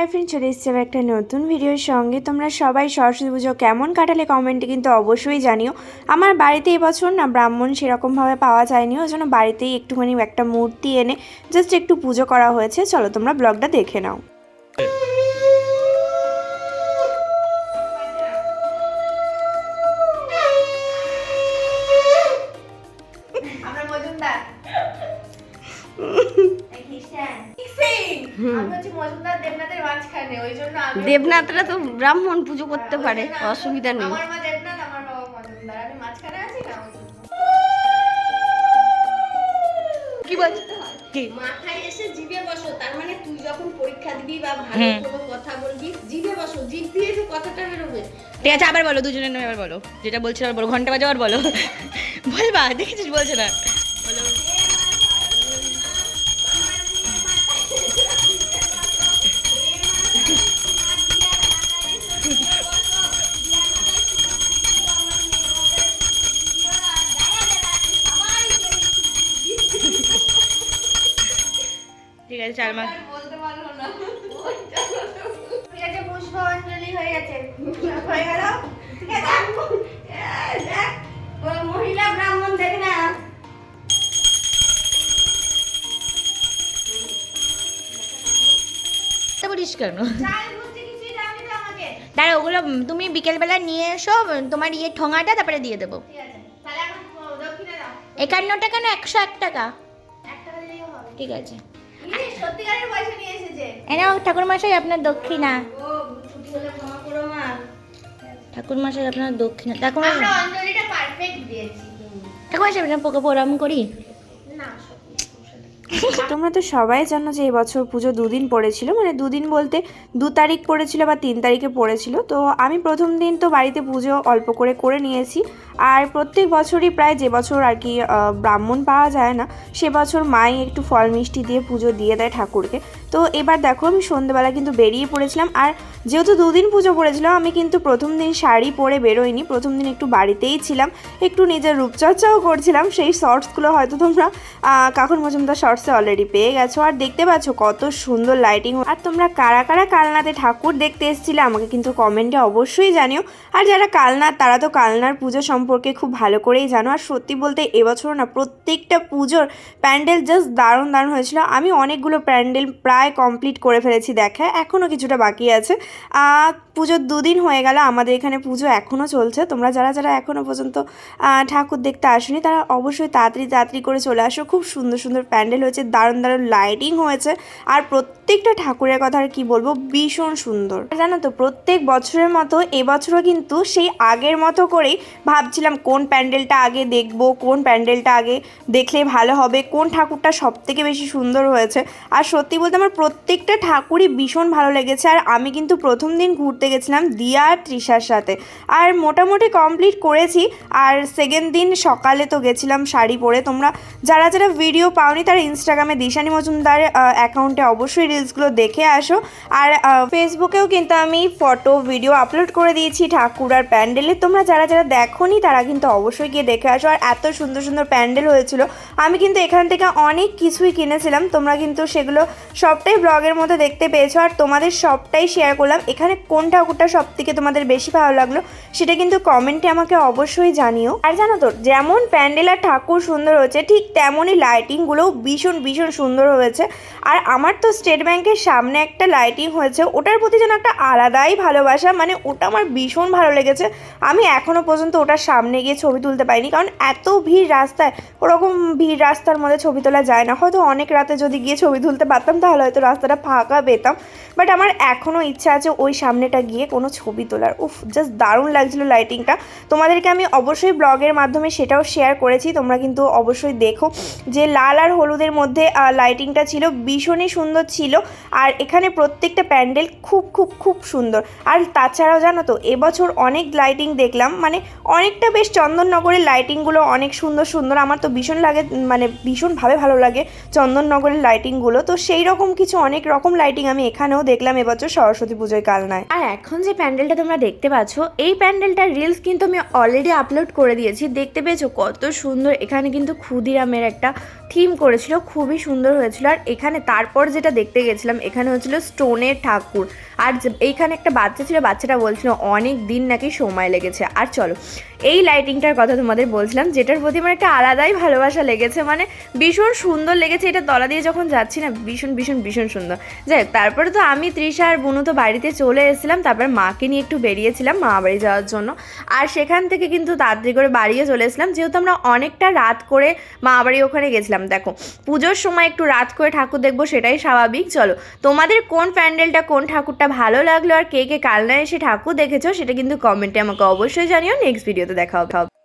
Hi friend চলে এসেছে আবার একটা নতুন ভিডিওর সঙ্গে। তোমরা সবাই সরস্বতী পুজো কেমন কাটালে কমেন্টে কিন্তু অবশ্যই জানিও। আমার বাড়িতে এবছর না ব্রাহ্মণ সেরকমভাবে পাওয়া যায়নি, ওই জন্য বাড়িতেই একটুখানি একটা মূর্তি এনে জাস্ট একটু পুজো করা হয়েছে। চলো তোমরা ব্লগটা দেখে নাও। দেবনাথের তো ব্রাহ্মণ পুজো করতে পারে অসুবিধা নেই। কি বলছ কি? মাথায় এসে জিভে বসো তার মানে তুই যখন পরীক্ষা দিবি বা ভালো কোনো কথা বলবি জিভে বসো জিভ দিয়ে যে কথাটা বেরোবে। ঠিক আছে আবার বলো দুজনের নামে আবার বলো। যেটা বলছিল আবার বলো ঘণ্টা বাজে আবার বলো। বলবা দেখেছিস বলছে না। বলো চার মাস। বলতে পারল না। পুষ্পাঞ্জলি হয়ে গেছে। হয়ে গেল? মহিলা ব্রাহ্মণ দেখ না। কেন? দাঁড়া ওগুলো তুমি বিকেলবেলা নিয়ে এসো তোমার ইয়ে ঠোঙাটা তারপরে দিয়ে দেবো। একান্ন টাকা না একশো এক টাকা। ঠিক আছে। এনাও ঠাকুর মশাই আপনার দক্ষিণা। ও ছুটি হলে ক্ষমা করো মা। ঠাকুর মশাই আপনার দক্ষিণা। ঠাকুর ঠাকুর মশাই আপনার পোকে প্রণাম করি? তোমরা তো সবাই জানো যে এবছর পুজো দুদিন পড়েছিল মানে দুদিন বলতে দু তারিখ পড়েছিল বা তিন তারিখে পড়েছিল। তো আমি প্রথম দিন তো বাড়িতে পুজো অল্প করে করে নিয়েছি। আর প্রত্যেক বছরই প্রায় যে বছর আর কি ব্রাহ্মণ পাওয়া যায় না, সে বছর মাই একটু ফল মিষ্টি দিয়ে পুজো দিয়ে দেয় ঠাকুরকে। তো এবার দেখো আমি সন্ধ্যেবেলা কিন্তু বেরিয়ে পড়েছিলাম আর যেহেতু দুদিন পুজো করেছিলাম, আমি কিন্তু প্রথম দিন শাড়ি পরে বেরোইনি, প্রথম দিন একটু বাড়িতেই ছিলাম, একটু নিজের রূপচর্চাও করছিলাম, সেই শর্টসগুলো হয়তো তোমরা কাকুর মজুমদার শর্টসে অলরেডি পেয়ে গেছো। আর দেখতে পাচ্ছ কত সুন্দর লাইটিং আর তোমরা কারা কারা কালনাতে ঠাকুর দেখতে এসেছিলে আমাকে কিন্তু কমেন্টে অবশ্যই জানিও। আর যারা কালনার তারা তো কালনার পুজো সম্পর্কে খুব ভালো করেই জানো। আর সত্যি বলতে এবছর না প্রত্যেকটা পুজোর প্যান্ডেল জাস্ট দারুণ দারুণ হয়েছিল। আমি অনেকগুলো প্যান্ডেল প্রায় কমপ্লিট করে ফেলেছি দেখা এখনও কিছুটা বাকি আছে। পুজোর দুদিন হয়ে গেল, আমাদের এখানে পুজো এখনও চলছে। তোমরা যারা যারা এখনও পর্যন্ত ঠাকুর দেখতে আসনি, তারা অবশ্যই তাড়াতাড়ি তাড়াতাড়ি করে চলে আসো। খুব সুন্দর সুন্দর প্যান্ডেল হয়েছে, দারুণ দারুণ লাইটিং হয়েছে। আর প্রত্যেকটা ঠাকুরের কথা আর কি বলব? ভীষণ সুন্দর। জানো তো, প্রত্যেক বছরের মতো এবছরও কিন্তু সেই আগের মতো করেই ভাবছিলাম কোন প্যান্ডেলটা আগে দেখব, কোন প্যান্ডেলটা আগে দেখলে ভালো হবে, কোন ঠাকুরটা সব থেকে বেশি সুন্দর হয়েছে। আর সত্যি বলতে আমার প্রত্যেকটা ঠাকুরই ভীষণ ভালো লেগেছে। আর আমি কিন্তু প্রথম দিন ঘুরতে গেছিলাম দিয়া আর তৃষার সাথে। আর মোটামুটি কমপ্লিট করেছি, আর সেকেন্ড দিন সকালে তো গেছিলাম শাড়ি পরে। তোমরা যারা যারা ভিডিও পাওনি তারা ইনস্টাগ্রামে দিশানি মজুমদার অ্যাকাউন্টে অবশ্যই রিলসগুলো দেখে আসো। আর ফেসবুকেও কিন্তু আমি ফটো ভিডিও আপলোড করে দিয়েছি ঠাকুর আর প্যান্ডেলে। তোমরা যারা যারা দেখোনি, তারা কিন্তু অবশ্যই গিয়ে দেখে আসো। আর এত সুন্দর সুন্দর প্যান্ডেল হয়েছিল। আমি কিন্তু এখান থেকে অনেক কিছুই কিনেছিলাম। তোমরা কিন্তু সেগুলো সবটাই ব্লগের মধ্যে দেখতে পেয়েছ। আর তোমাদের সবটাই শেয়ার করলাম। এখানে কোন ঠাকুরটা সব থেকে তোমাদের বেশি ভালো লাগল, সেটা কিন্তু কমেন্টে আমাকে অবশ্যই জানিও। আর জানো তো, যেমন প্যান্ডেল আর ঠাকুর সুন্দর হয়েছে, ঠিক তেমনই লাইটিংগুলোও ভীষণ ভীষণ সুন্দর হয়েছে। আর আমার তো স্টেট ব্যাংকের সামনে একটা লাইটিং হয়েছে। ওটার প্রতি যেন একটা আলাদাই ভালোবাসা মানে ওটা আমার ভীষণ ভালো লেগেছে। আমি এখনও পর্যন্ত ওটার সামনে গিয়ে ছবি তুলতে পারিনি, কারণ এত ভিড় রাস্তায়, ওরকম ভিড় রাস্তার মধ্যে ছবি তোলা যায় না। হয়তো অনেক রাতে যদি গিয়ে ছবি তুলতে পারতাম, তাহলে হয়তো রাস্তাটা ফাঁকা পেতাম। বাট আমার এখনও ইচ্ছা আছে ওই সামনেটা গিয়ে কোনো ছবি তোলার। উফ জাস্ট দারুণ লাগছিল লাইটিংটা তোমাদেরকে আমি অবশ্যই ব্লগের মাধ্যমে সেটাও শেয়ার করেছি, তোমরা কিন্তু অবশ্যই দেখো। যে লাল আর হলুদের মধ্যে লাইটিংটা ছিল, ভীষণই সুন্দর ছিল। আর এখানে প্রত্যেকটা প্যান্ডেল খুব খুব খুব সুন্দর। আর তাছাড়াও জানো তো, এবছর অনেক লাইটিং দেখলাম। মানে অনেকটা বেশ চন্দননগরের লাইটিংগুলো অনেক সুন্দর সুন্দর। আমার তো ভীষণ লাগে মানে ভীষণভাবে ভালো লাগে চন্দননগরের লাইটিংগুলো তো সেই রকম কিছু অনেক রকম লাইটিং আমি এখানেও দেখলাম এবছর সরস্বতী পুজোয় কালনায়। আর এখন যে প্যান্ডেলটা তোমরা দেখতে পাচ্ছ, এই প্যান্ডেলটার রিলস কিন্তু আমি অলরেডি আপলোড করে দিয়েছি। দেখতে পেয়েছ কত সুন্দর? এখানে কিন্তু ক্ষুদিরামের একটা থিম করেছিল, খুবই সুন্দর হয়েছিল। আর এখানে তারপর যেটা দেখতে গেছিলাম, এখানে হচ্ছিল স্টোনের ঠাকুর। আর এইখানে একটা বাচ্চা ছিল, বাচ্চাটা বলছিল, অনেক দিন নাকি সময় লেগেছে। আর চলো, এই লাইটিংটার কথা তোমাদের বলছিলাম, যেটার প্রতি আমার একটা আলাদাই ভালোবাসা লেগেছে মানে ভীষণ সুন্দর লেগেছে, এটা তলা দিয়ে যখন যাচ্ছি না, ভীষণ ভীষণ ভীষণ সুন্দর। যাই হোক, তারপরে তো আমি, তৃষা আর বুনু তো বাড়িতে চলে এসেছিলাম, তারপর মাকে নিয়ে একটু বেরিয়েছিলাম মা বাড়ি যাওয়ার জন্য। আর সেখান থেকে কিন্তু তাড়াতাড়ি করে বাড়িও চলে এসেছিলাম, যেহেতু আমরা অনেকটা রাত করে মা বাড়ি ওখানে গেছিলাম, দেখো। পুজোর সময় একটু রাত করে ঠাকুর দেখব, সেটাই স্বাভাবিক চলো, তোমাদের কোন প্যান্ডেলটা, কোন ঠাকুরটা ভালো লাগল আর কে কে কালনা এসে ঠাকুর দেখেছ, সেটা কিন্তু কমেন্টে আমাকে অবশ্যই জানিও। নেক্সট ভিডিওতে দেখা হবে।